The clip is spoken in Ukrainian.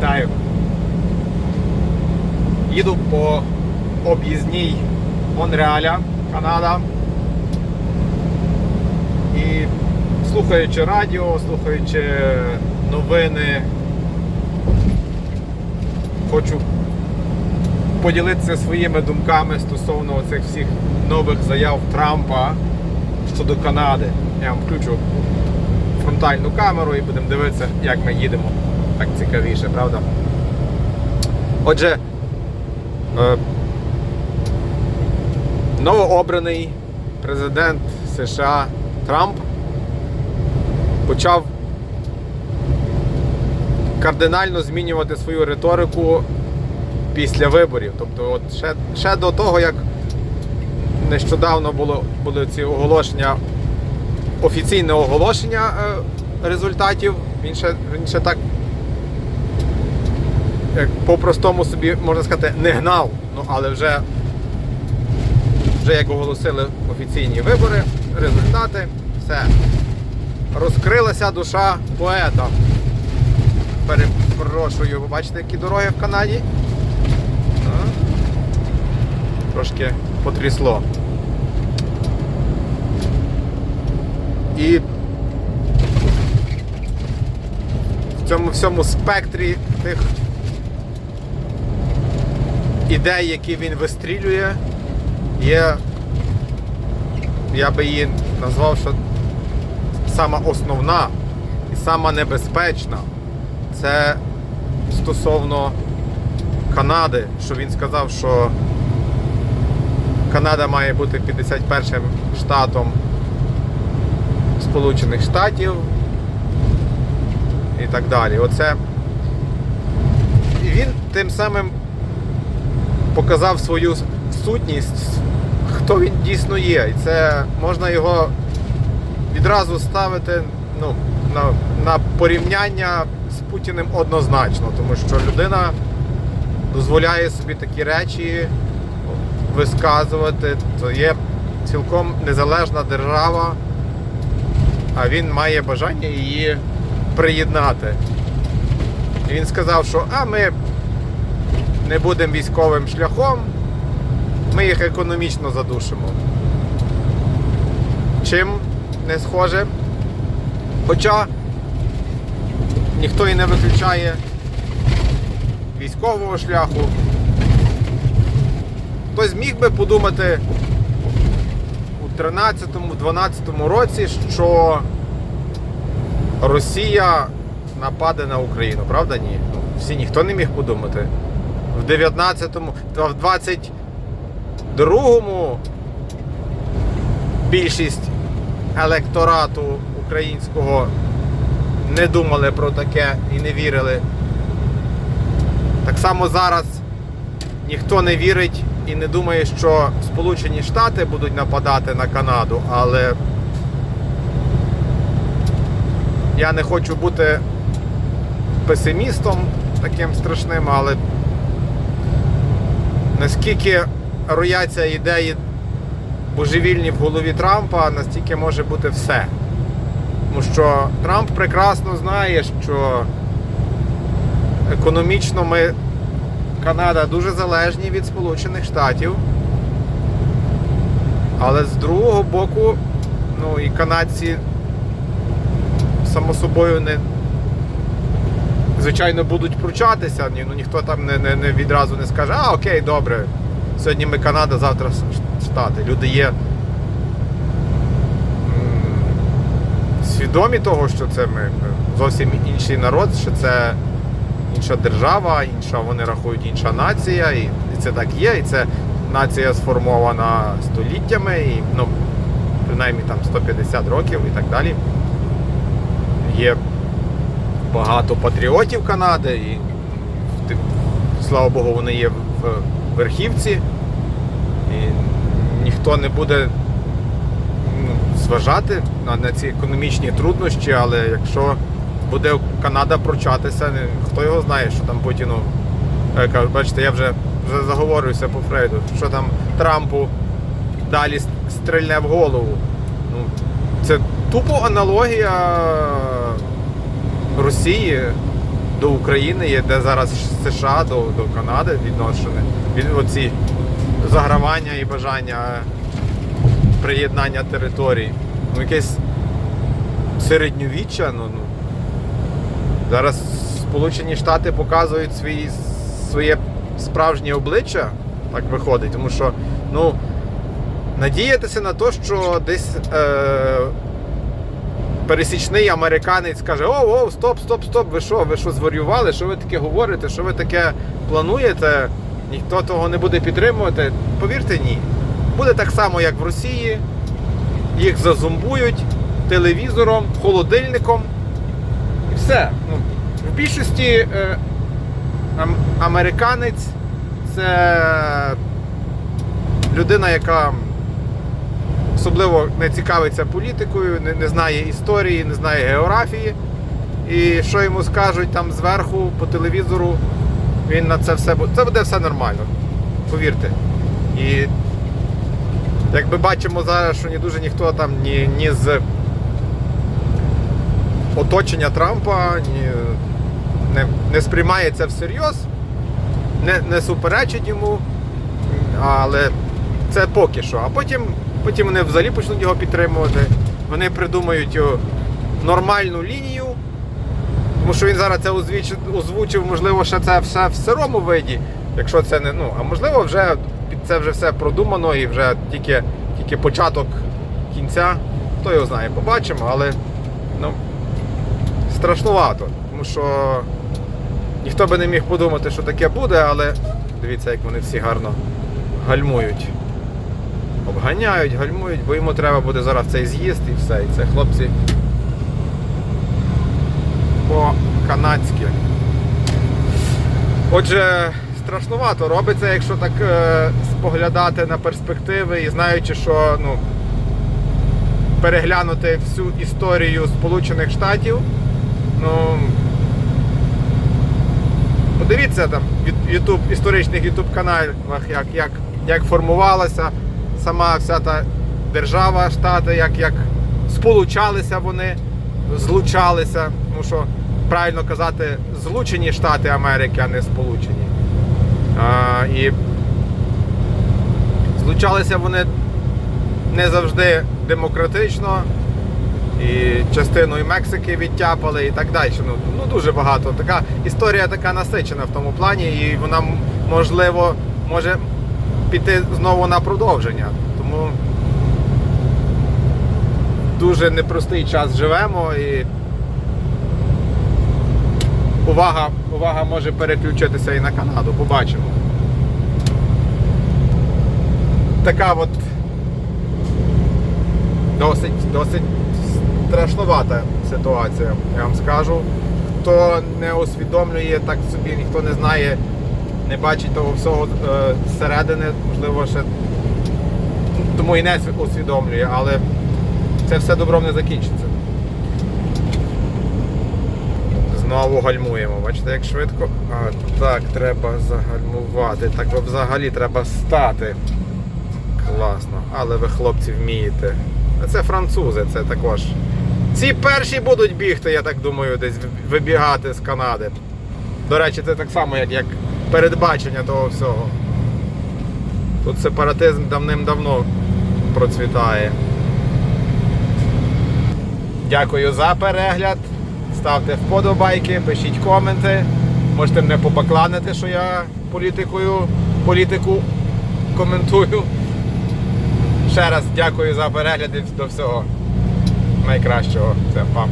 Вітаю. Їду по об'їзній Монреаля, Канада. І слухаючи радіо, слухаючи новини, хочу поділитися своїми думками стосовно цих всіх нових заяв Трампа щодо Канади. Я вам включу фронтальну камеру і будемо дивитися, як ми їдемо. Так цікавіше, правда? Отже, е, новообраний президент США Трамп почав кардинально змінювати свою риторику після виборів. Тобто, от ще, ще до того, як нещодавно було, були ці оголошення, офіційне оголошення е, результатів, він ще, він ще так по-простому собі, можна сказати, не гнав. Ну, але вже, вже як оголосили офіційні вибори, результати, все. Розкрилася душа поета. Перепрошую, ви бачите, які дороги в Канаді? Трошки потрясло. І в цьому всьому спектрі тих ідей, які він вистрілює, є, я би її назвав, що сама основна і сама небезпечна це стосовно Канади, що він сказав, що Канада має бути 51 штатом Сполучених Штатів і так далі. Оце він тим самим показав свою сутність, хто він дійсно є. І це можна його відразу ставити ну, на, на порівняння з Путіним однозначно, тому що людина дозволяє собі такі речі висказувати. Це є цілком незалежна держава, а він має бажання її приєднати. І він сказав, що а ми не будемо військовим шляхом, ми їх економічно задушимо. Чим не схоже? Хоча ніхто і не виключає військового шляху. Хтось міг би подумати у 13-12 році, що Росія нападе на Україну, правда ні? Всі ніхто не міг подумати. В 19-му, та в 22-му більшість електорату українського не думали про таке і не вірили. Так само зараз ніхто не вірить і не думає, що Сполучені Штати будуть нападати на Канаду, але я не хочу бути песимістом таким страшним, але наскільки рояться ідеї божевільні в голові Трампа, настільки може бути все. Тому що Трамп прекрасно знає, що економічно ми, Канада, дуже залежні від Сполучених Штатів. Але з другого боку, ну і канадці, само собою, не звичайно будуть пручатися. Ну ніхто там не, не, не відразу не скаже, а окей, добре, сьогодні ми Канада, завтра Штати. Люди є свідомі того, що це ми зовсім інший народ, що це інша держава, інша, вони рахують інша нація, і, і це так є, і це нація сформована століттями, і ну, принаймні там 150 років і так далі. Є багато патріотів Канади, і слава Богу, вони є в верхівці. І ніхто не буде ну, зважати на, ці економічні труднощі, але якщо буде Канада прочатися, хто його знає, що там Путіну. е, Бачите, я вже, вже заговорююся по Фрейду, що там Трампу далі стрільне в голову. Ну, це тупо аналогія Росії до України, є де зараз США до, до Канади відношені. Від оці загравання і бажання приєднання територій. Ну, якесь середньовіччя, ну, ну. Зараз Сполучені Штати показують свої, своє справжнє обличчя, так виходить, тому що, ну, надіятися на те, що десь е, пересічний американець каже: О, о, стоп, стоп, стоп, ви що, ви що зварювали? Що ви таке говорите? Що ви таке плануєте? Ніхто того не буде підтримувати. Повірте, ні. Буде так само, як в Росії. Їх зазумбують телевізором, холодильником. І все. Ну, в більшості е, ам- американець це людина, яка особливо не цікавиться політикою, не, не знає історії, не знає географії. І що йому скажуть там зверху по телевізору, він на це все буде. Це буде все нормально. Повірте. І як ми бачимо зараз, що ні дуже ніхто там ні, ні з оточення Трампа ні, не, не сприймає це всерйоз, не, не суперечить йому, але це поки що. А потім, потім вони взагалі почнуть його підтримувати. Вони придумають нормальну лінію. Тому що він зараз це озвучив, можливо, ще це все в сирому виді, якщо це не. Ну, а можливо, вже це вже все продумано і вже тільки, тільки початок кінця. Хто його знає, побачимо, але ну, страшнувато. Тому що ніхто би не міг подумати, що таке буде, але дивіться, як вони всі гарно гальмують. Обганяють, гальмують, бо йому треба буде зараз цей з'їзд і все. І це хлопці по-канадськи. Отже, страшнувато робиться, якщо так е, споглядати на перспективи і знаючи, що ну, переглянути всю історію Сполучених Штатів. Ну, подивіться там YouTube, історичних YouTube каналах, як, як, як формувалася сама вся та держава, штати, як, як сполучалися вони, злучалися. Тому що правильно казати, злучені Штати Америки, а не сполучені. А, і злучалися вони не завжди демократично. І частину і Мексики відтяпали і так далі. Ну, ну дуже багато. Така історія така насичена в тому плані, і вона можливо може піти знову на продовження. Тому дуже непростий час живемо і увага, увага може переключитися і на Канаду. Побачимо. Така от досить, досить страшнувата ситуація, я вам скажу. Хто не усвідомлює, так собі ніхто не знає, не бачить того всього е, зсередини, можливо, ще тому і не усвідомлює, але це все добром не закінчиться. Знову гальмуємо. Бачите, як швидко. А, так, треба загальмувати. Так взагалі треба стати. Класно. Але ви, хлопці, вмієте. Це французи, це також. Ці перші будуть бігти, я так думаю, десь вибігати з Канади. До речі, це так само, як, як передбачення того всього. Тут сепаратизм давним-давно процвітає. Дякую за перегляд. Ставте вподобайки, пишіть коменти. Можете мене побакланити, що я політикою, політику коментую. Ще раз дякую за перегляд і до всього найкращого. Це пам.